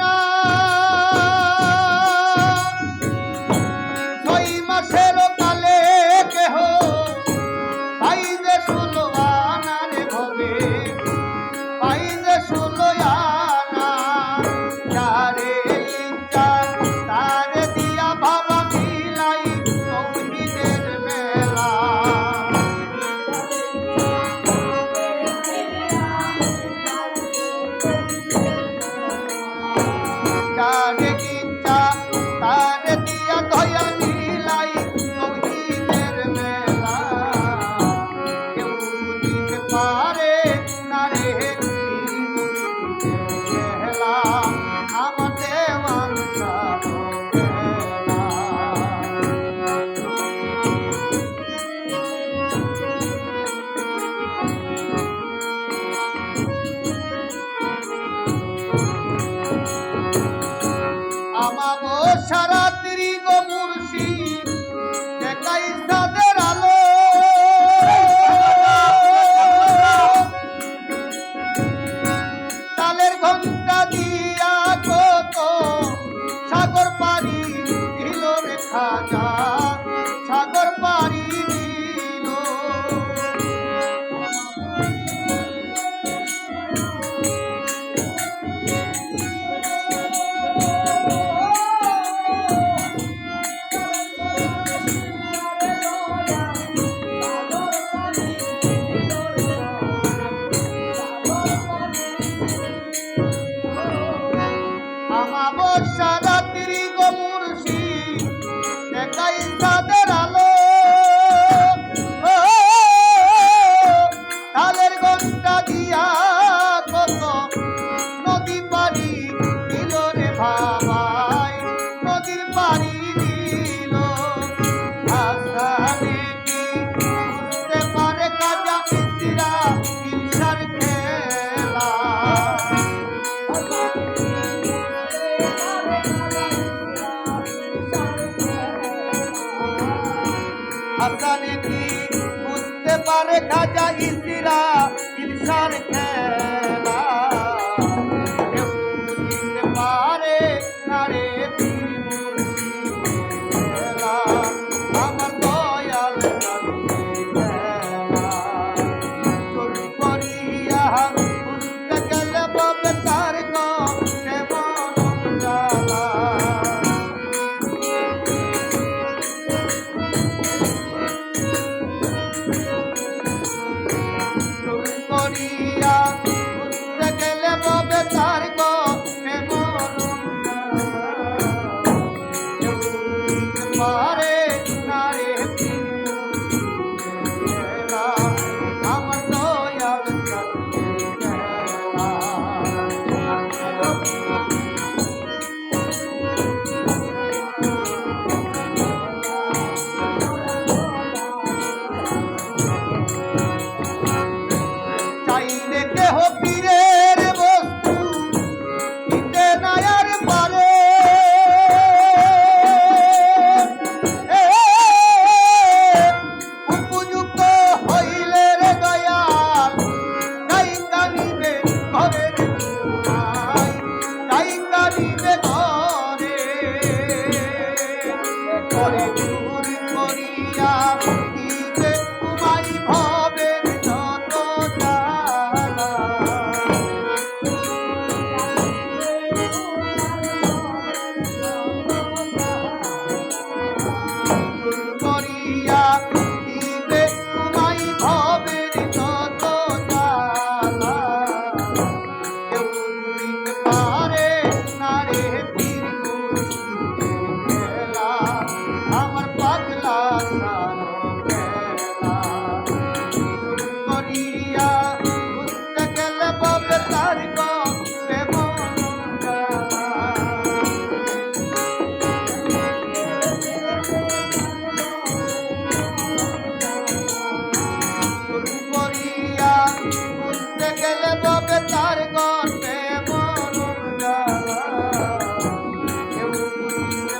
না। ছয় মাসের কালে কেহ পাই যে সুলো আনারে ভবে পাই যে সুলো সারাত্রি আফগানে কি বুঝতে পারে খাজা ইসিরা ইলশার খেলা? বুঝতে